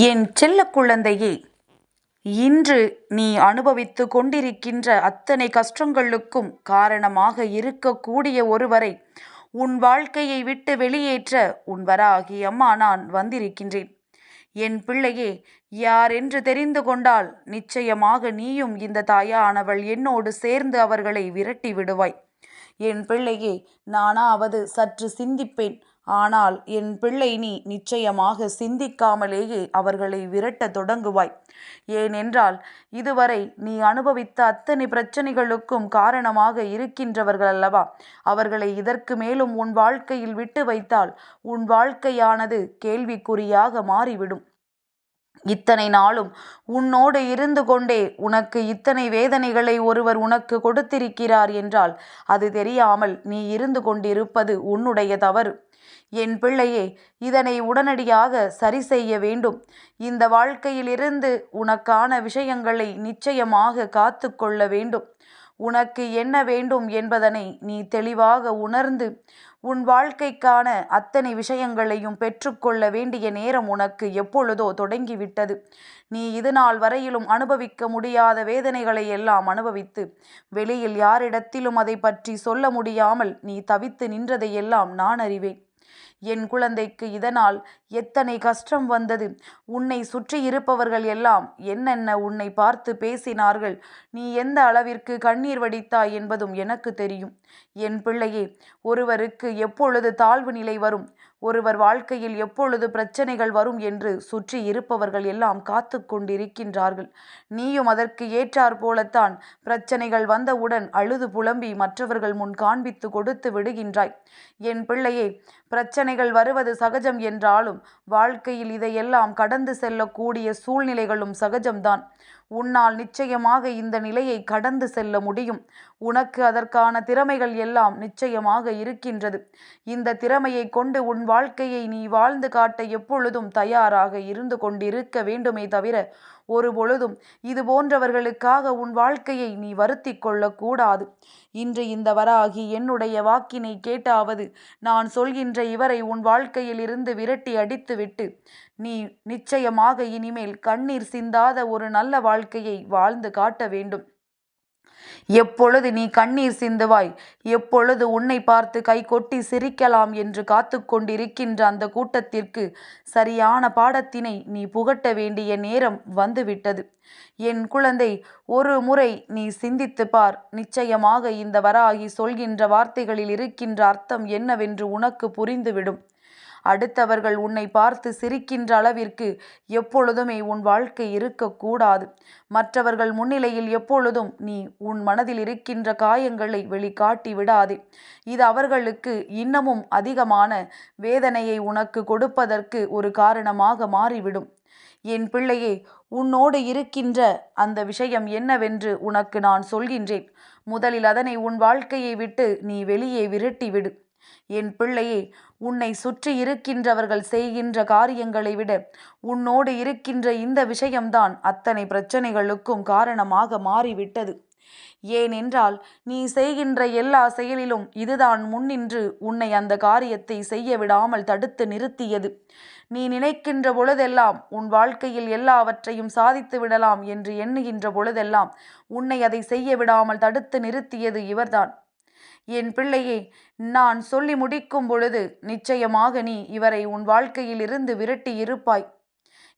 என் செல்ல குழந்தையே இன்று நீ அனுபவித்து கொண்டிருக்கின்ற அத்தனை கஷ்டங்களுக்கும் காரணமாக இருக்கக்கூடிய ஒருவரை உன் வாழ்க்கையை விட்டு வெளியேற்ற உன் வராகி அம்மா நான் வந்திருக்கின்றேன். என் பிள்ளையே யார் என்று தெரிந்து கொண்டால் நிச்சயமாக நீயும் இந்த தாயானவள் என்னோடு சேர்ந்து அவர்களை விரட்டி விடுவாய். என் பிள்ளையே நானாவது சற்று சிந்திப்பேன். ஆனால் என் பிள்ளை நீ நிச்சயமாக சிந்திக்காமலேயே அவர்களை விரட்டத் தொடங்குவாய். ஏனென்றால் இதுவரை நீ அனுபவித்த அத்தனை பிரச்சனைகளுக்கும் காரணமாக இருக்கின்றவர்கள் அல்லவா அவர்களை இதற்கு மேலும் உன் வாழ்க்கையில் விட்டு வைத்தால் உன் வாழ்க்கையானது கேள்விக்குறியாக மாறிவிடும். இத்தனை நாளும் உன்னோடு இருந்து கொண்டே உனக்கு இத்தனை வேதனைகளை ஒருவர் உனக்கு கொடுத்திருக்கிறார் என்றால் அது தெரியாமல் நீ இருந்து கொண்டிருப்பது உன்னுடைய தவறு. என் பிள்ளையே இதனை உடனடியாக சரி செய்ய வேண்டும். இந்த வாழ்க்கையிலிருந்து உனக்கான விஷயங்களை நிச்சயமாக காத்து கொள்ள வேண்டும். உனக்கு என்ன வேண்டும் என்பதனை நீ தெளிவாக உணர்ந்து உன் வாழ்க்கைக்கான அத்தனை விஷயங்களையும் பெற்றுக்கொள்ள வேண்டிய நேரம் உனக்கு எப்பொழுதோ தொடங்கிவிட்டது. நீ இதுநாள் வரையிலும் அனுபவிக்க முடியாத வேதனைகளை எல்லாம் அனுபவித்து வெளியில் யாரிடத்திலும் அதை பற்றி சொல்ல முடியாமல் நீ தவித்து நின்றதையெல்லாம் நான் அறிவேன். என் குழந்தைக்கு இதனால் எத்தனை கஷ்டம் வந்தது? உன்னை சுற்றி இருப்பவர்கள் எல்லாம் என்னென்ன உன்னை பார்த்து பேசினார்கள்? நீ எந்த அளவிற்கு கண்ணீர் வடித்தாய் என்பதும் எனக்கு தெரியும். என் பிள்ளையே ஒருவருக்கு எப்பொழுது தாழ்வு நிலை வரும்? ஒருவர் வாழ்க்கையில் எப்பொழுது பிரச்சனைகள் வரும் என்று சுற்றி இருப்பவர்கள் எல்லாம் காத்து கொண்டிருக்கின்றார்கள். நீயும் அதற்கு ஏற்றாற் போலத்தான் பிரச்சனைகள் வந்தவுடன் அழுது புலம்பி மற்றவர்கள் முன் காண்பித்து கொடுத்து விடுகின்றாய். என் பிள்ளையே பிரச்சனைகள் வருவது சகஜம் என்றாலும் வாழ்க்கையில் இதையெல்லாம் கடந்து செல்லக்கூடிய சூழ்நிலைகளும் சகஜம்தான். உன்னால் நிச்சயமாக இந்த நிலையை கடந்து செல்ல முடியும். உனக்கு அதற்கான திறமைகள் எல்லாம் நிச்சயமாக இருக்கின்றது. இந்த திறமையை கொண்டு உன் வாழ்க்கையை நீ வாழ்ந்து காட்ட எப்பொழுதும் தயாராக இருந்து கொண்டிருக்க வேண்டுமே தவிர ஒரு பொழுதும் இது போன்றவர்களுக்காக உன் வாழ்க்கையை நீ வருத்தி கொள்ளக்கூடாது இன்று இந்த வராகி என்னுடைய வாக்கினை கேட்டாவது நான் சொல்கின்ற இவரை உன் வாழ்க்கையில் இருந்து விரட்டி அடித்துவிட்டு நீ நிச்சயமாக இனிமேல் கண்ணீர் சிந்தாத ஒரு நல்ல வாழ்க்கையை வாழ்ந்து காட்ட வேண்டும். எப்பொழுது நீ கண்ணீர் சிந்துவாய் எப்பொழுது உன்னை பார்த்து கை கொட்டி சிரிக்கலாம் என்று காத்து கொண்டிருக்கின்ற அந்த கூட்டத்திற்கு சரியான பாடத்தினை நீ புகட்ட வேண்டிய நேரம் வந்துவிட்டது. என் குழந்தை ஒரு முறை நீ சிந்தித்து பார். நிச்சயமாக இந்த வராகி சொல்கின்ற வார்த்தைகளில் இருக்கின்ற அர்த்தம் என்னவென்று உனக்கு புரிந்துவிடும். அடுத்தவர்கள் உன்னை பார்த்து சிரிக்கின்ற அளவிற்கு எப்பொழுதுமே உன் வாழ்க்கை இருக்கக்கூடாது. மற்றவர்கள் முன்னிலையில் எப்பொழுதும் நீ உன் மனதில் இருக்கின்ற காயங்களை வெளிக்காட்டி விடாதே. இது அவர்களுக்கு இன்னமும் அதிகமான வேதனையை உனக்கு கொடுப்பதற்கு ஒரு காரணமாக மாறிவிடும். என் பிள்ளையே உன்னோடு இருக்கின்ற அந்த விஷயம் என்னவென்று உனக்கு நான் சொல்கின்றேன். முதலில் அதனை உன் வாழ்க்கையை விட்டு நீ வெளியே விரட்டிவிடு. என் பிள்ளையே உன்னை சுற்றி இருக்கின்றவர்கள் செய்கின்ற காரியங்களை விட உன்னோடு இருக்கின்ற இந்த விஷயம்தான் அத்தனை பிரச்சனைகளுக்கும் காரணமாக மாறிவிட்டது. ஏனென்றால் நீ செய்கின்ற எல்லா செயலிலும் இதுதான் முன்னின்று உன்னை அந்த காரியத்தை செய்ய விடாமல் தடுத்து நிறுத்தியது. நீ நினைக்கின்ற பொழுதெல்லாம் உன் வாழ்க்கையில் எல்லாவற்றையும் சாதித்து விடலாம் என்று எண்ணுகின்ற பொழுதெல்லாம் உன்னை அதை செய்ய விடாமல் தடுத்து நிறுத்தியது இவர்தான். என் பிள்ளையே நான் சொல்லி முடிக்கும் பொழுது நிச்சயமாக நீ இவரை உன் வாழ்க்கையில் இருந்து விரட்டி இருப்பாய்.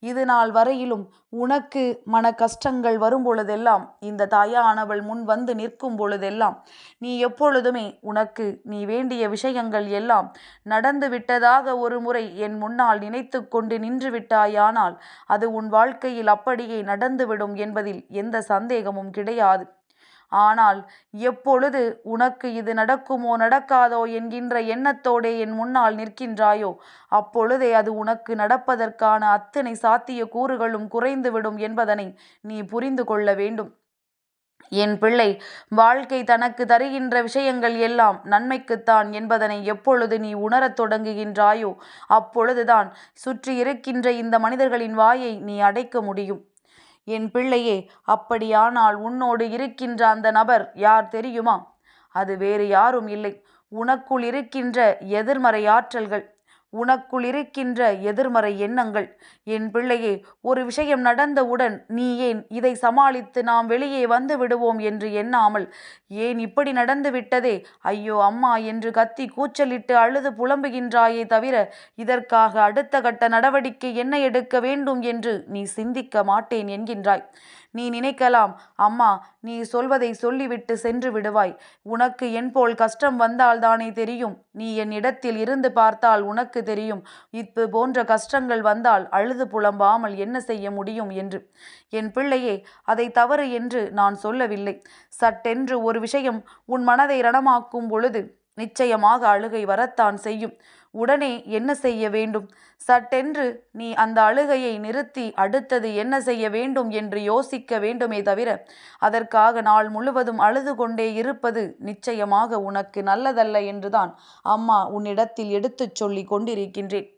இது நாள் வரையிலும் உனக்கு மன கஷ்டங்கள் வரும் பொழுதெல்லாம் இந்த தாயானவள் முன் வந்து நிற்கும் பொழுதெல்லாம் நீ எப்பொழுதுமே உனக்கு நீ வேண்டிய விஷயங்கள் எல்லாம் நடந்து விட்டதாக ஒரு முறை என் முன்னால் நினைத்து கொண்டு நின்று விட்டாயானால் அது உன் வாழ்க்கையில் அப்படியே நடந்துவிடும் என்பதில் எந்த சந்தேகமும் கிடையாது. ஆனால் எப்பொழுது உனக்கு இது நடக்குமோ நடக்காதோ என்கின்ற எண்ணத்தோடே என் முன்னால் நிற்கின்றாயோ அப்பொழுதே அது உனக்கு நடப்பதற்கான அத்தனை சாத்திய கூறுகளும் குறைந்துவிடும் என்பதனை நீ புரிந்து கொள்ள வேண்டும். என் பிள்ளை வாழ்க்கை தனக்கு தருகின்ற விஷயங்கள் எல்லாம் நன்மைக்குத்தான் என்பதனை எப்பொழுது நீ உணரத் தொடங்குகின்றாயோ அப்பொழுதுதான் சுற்றி இருக்கின்ற இந்த மனிதர்களின் வாயை நீ அடைக்க முடியும். என் பிள்ளையே அப்படியானால் உன்னோடு இருக்கின்ற அந்த நபர் யார் தெரியுமா? அது வேறு யாரும் இல்லை. உனக்குள் இருக்கின்ற எதிர்மறை ஆற்றல்கள். உனக்குள் இருக்கின்ற எதிர்மறை எண்ணங்கள். என் பிள்ளையே ஒரு விஷயம் நடந்தவுடன் நீ ஏன் இதை சமாளித்து நாம் வெளியே வந்து விடுவோம் என்று எண்ணாமல் ஏன் இப்படி நடந்து விட்டதே? ஐயோ அம்மா என்று கத்தி கூச்சலிட்டு அழுது புலம்புகின்றாயே தவிர இதற்காக அடுத்த கட்ட நடவடிக்கை என்ன எடுக்க வேண்டும் என்று நீ சிந்திக்க மாட்டேன் என்கின்றாய். நீ நினைக்கலாம். அம்மா நீ சொல்வதை சொல்லிவிட்டு சென்று விடுவாய். உனக்கு என் போல் கஷ்டம் வந்தால் தானே தெரியும். நீ என் இடத்தில் இருந்து பார்த்தால் உனக்கு தெரியும். இப்பு போன்ற கஷ்டங்கள் வந்தால் அழுது புலம்பாமல் என்ன செய்ய முடியும் என்று. என் பிள்ளையே அதை தவறு என்று நான் சொல்லவில்லை. சட்டென்று ஒரு விஷயம் உன் மனதை ரணமாக்கும் பொழுது நிச்சயமாக அழுகை வரத்தான் செய்யும். உடனே என்ன செய்ய வேண்டும்? சட்டென்று நீ அந்த அழுகையை நிறுத்தி அடுத்தது என்ன செய்ய வேண்டும் என்று யோசிக்க வேண்டுமே தவிர அதற்காக நாள் முழுவதும் அழுது கொண்டே இருப்பது நிச்சயமாக உனக்கு நல்லதல்ல என்றுதான் அம்மா உன்னிடத்தில் எடுத்துச் சொல்லி கொண்டிருக்கின்றேன்.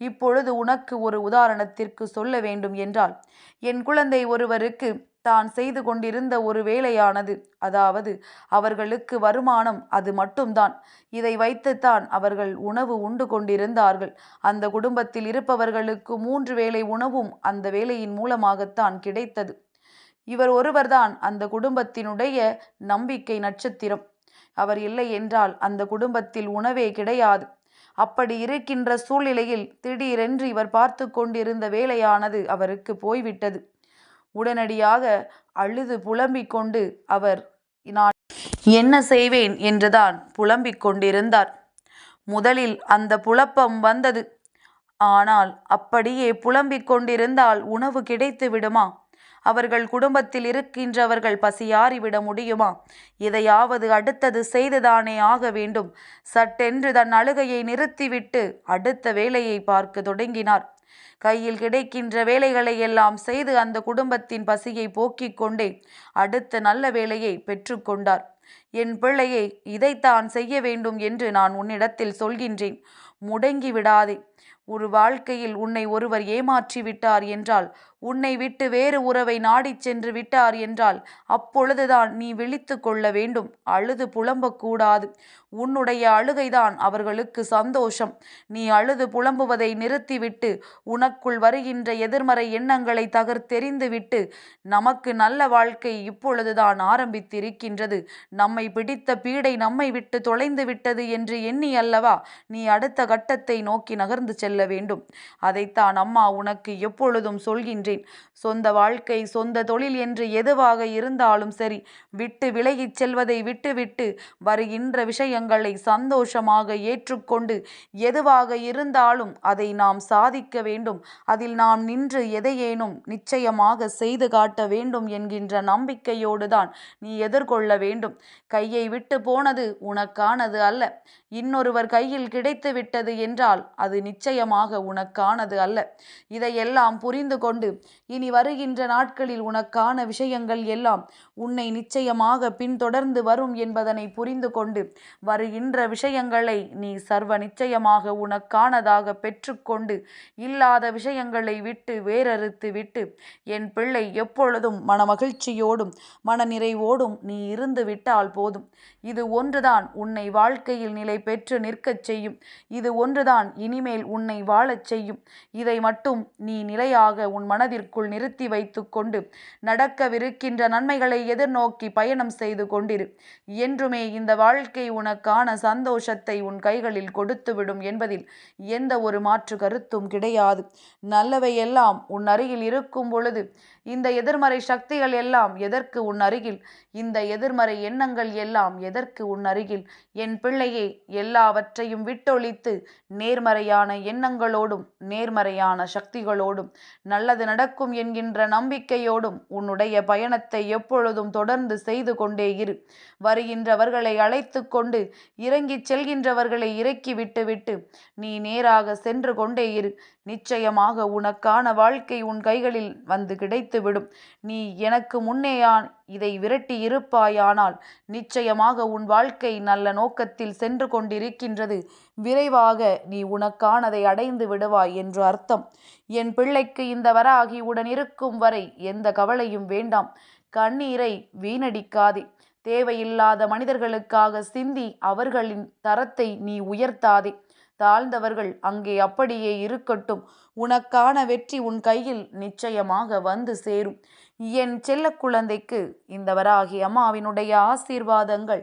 இப்பொழுது உனக்கு ஒரு உதாரணத்திற்கு சொல்ல வேண்டும் என்றால் என் குழந்தை ஒருவருக்கு தான் செய்து கொண்டிருந்த ஒரு வேலையானது. அதாவது அவர்களுக்கு வருமானம் அது மட்டும்தான். இதை வைத்துத்தான் அவர்கள் உணவு உண்டு கொண்டிருந்தார்கள். அந்த குடும்பத்தில் இருப்பவர்களுக்கு மூன்று வேளை உணவும் அந்த வேலையின் மூலமாகத்தான் கிடைத்தது. இவர் ஒருவர்தான் அந்த குடும்பத்தினுடைய நம்பிக்கை நட்சத்திரம். அவர் இல்லை என்றால் அந்த குடும்பத்தில் உணவே கிடையாது. அப்படி இருக்கின்ற சூழ்நிலையில் திடீரென்று இவர் பார்த்து கொண்டிருந்த வேலையானது அவருக்கு போய்விட்டது. உடனடியாக அழுது புலம்பிக் கொண்டு அவர் நான் என்ன செய்வேன்? என்றுதான் புலம்பிக் கொண்டிருந்தார். முதலில் அந்த புலப்பம் வந்தது. ஆனால் அப்படியே புலம்பிக் கொண்டிருந்தால் உணவு கிடைத்து விடுமா? அவர்கள் குடும்பத்தில் இருக்கின்றவர்கள் பசியாறிவிட முடியுமா? இதையாவது அடுத்தது செய்துதானே ஆக வேண்டும்? சட்டென்று தன் அழுகையை நிறுத்திவிட்டு அடுத்த வேலையை பார்க்க தொடங்கினார். கையில் கிடைக்கின்ற வேலைகளை எல்லாம் செய்து அந்த குடும்பத்தின் பசியை போக்கிக் கொண்டே அடுத்த நல்ல வேலையை பெற்றுக்கொண்டார் என் பிள்ளையை இதைத்தான் செய்ய வேண்டும் என்று நான் உன்னிடத்தில் சொல்கின்றேன். முடங்கி விடாதே. ஒரு வாழ்க்கையில் உன்னை ஒருவர் ஏமாற்றி விட்டார் என்றால் உன்னை விட்டு வேறு உறவை நாடிச் சென்று விட்டார் என்றால் அப்பொழுதுதான் நீ விழித்து கொள்ள வேண்டும். அழுது புலம்பக்கூடாது. உன்னுடைய அழுகைதான் அவர்களுக்கு சந்தோஷம். நீ அழுது புலம்புவதை நிறுத்திவிட்டு உனக்குள் வருகின்ற எதிர்மறை எண்ணங்களை தகர்த்தெறிந்துவிட்டு நமக்கு நல்ல வாழ்க்கை இப்பொழுதுதான் ஆரம்பித்திருக்கின்றது. நம்மை பிடித்த பீடை நம்மை விட்டு தொலைந்து விட்டது என்று எண்ணி அல்லவா நீ அடுத்த கட்டத்தை நோக்கி நகர்ந்து செல்ல வேண்டும். அதைத்தான் அம்மா உனக்கு எப்பொழுதும் சொல்கின்றேன் சொந்த வாழ்க்கை சொந்த தொழில் என்று எதுவாக இருந்தாலும் சரி விட்டு விலகிச் செல்வதை விட்டுவிட்டு வருகின்ற விஷயங்களை சந்தோஷமாக ஏற்றுக்கொண்டு எதுவாக இருந்தாலும் அதை நாம் சாதிக்க வேண்டும். அதில் நாம் நின்று எதையேனும் நிச்சயமாக செய்து காட்ட வேண்டும் என்கின்ற நம்பிக்கையோடு தான் நீ எதிர்கொள்ள வேண்டும். கையை விட்டு போனது உனக்கானது அல்ல. இன்னொருவர் கையில் கிடைத்து விட்டது என்றால் அது நிச்சயமாக உனக்கானது அல்ல. இதையெல்லாம் புரிந்து கொண்டு இனி வருகின்ற நாட்களில் உனக்கான விஷயங்கள் எல்லாம் உன்னை நிச்சயமாக பின்தொடர்ந்து வரும் என்பதனை புரிந்து கொண்டு வருகின்ற விஷயங்களை நீ சர்வ நிச்சயமாக உனக்கானதாக பெற்றுக்கொண்டு இல்லாத விஷயங்களை விட்டு வேறறுத்து விட்டு என் பிள்ளை எப்பொழுதும் மனமகிழ்ச்சியோடும் மனநிறைவோடும் நீ இருந்து விட்டால் போதும். இது ஒன்றுதான் உன்னை வாழ்க்கையில் நிலை பெற்று நிற்கச் செய்யும். இது ஒன்றுதான் இனிமேல் உன்னை வாழச் செய்யும். இதை மட்டும் நீ நிலையாக உன் மன மனதிற்குள் நிறுத்தி வைத்து கொண்டு நடக்கவிருக்கின்ற நன்மைகளை எதிர்நோக்கி பயணம் செய்து கொண்டிரு. என்றுமே இந்த வாழ்க்கை உனக்கான சந்தோஷத்தை உன் கைகளில் கொடுத்துவிடும் என்பதில் எந்த ஒரு மாற்று கருத்தும் கிடையாது. நல்லவை எல்லாம் உன் அருகில் இருக்கும் பொழுது இந்த எதிர்மறை சக்திகள் எல்லாம் எதற்கு உன் அருகில்? இந்த எதிர்மறை எண்ணங்கள் எல்லாம் எதற்கு உன் அருகில்? என் பிள்ளையே எல்லாவற்றையும் விட்டொழித்து நேர்மறையான எண்ணங்களோடும் நேர்மறையான சக்திகளோடும் நல்லது நடக்கும் என்கின்ற நம்பிக்கையோடும் உன்னுடைய பயணத்தை எப்பொழுதும் தொடர்ந்து செய்து கொண்டே இரு. வருகின்றவர்களை அழைத்து கொண்டு இறங்கிச் செல்கின்றவர்களை இறக்கி விட்டுவிட்டு நீ நேராக சென்று கொண்டே இரு. நிச்சயமாக உனக்கான வாழ்க்கை உன் கைகளில் வந்து கிடைத்துவிடும். நீ எனக்கு முன்னேயான் இதை விரட்டி இருப்பாயானால் நிச்சயமாக உன் வாழ்க்கை நல்ல நோக்கத்தில் சென்று கொண்டிருக்கின்றது. விரைவாக நீ உனக்கானதை அடைந்து விடுவாய் என்று அர்த்தம். என் பிள்ளைக்கு இந்த வராகி உடன் இருக்கும் வரை எந்த கவலையும் வேண்டாம். கண்ணீரை வீணடிக்காதே. தேவையில்லாத மனிதர்களுக்காக சிந்தி அவர்களின் தரத்தை நீ உயர்த்தாதே. தாழ்ந்தவர்கள் அங்கே அப்படியே இருக்கட்டும். உனக்கான வெற்றி உன் கையில் நிச்சயமாக வந்து சேரும். என் செல்ல குழந்தைக்கு இந்த வராகி அம்மாவினுடைய ஆசீர்வாதங்கள்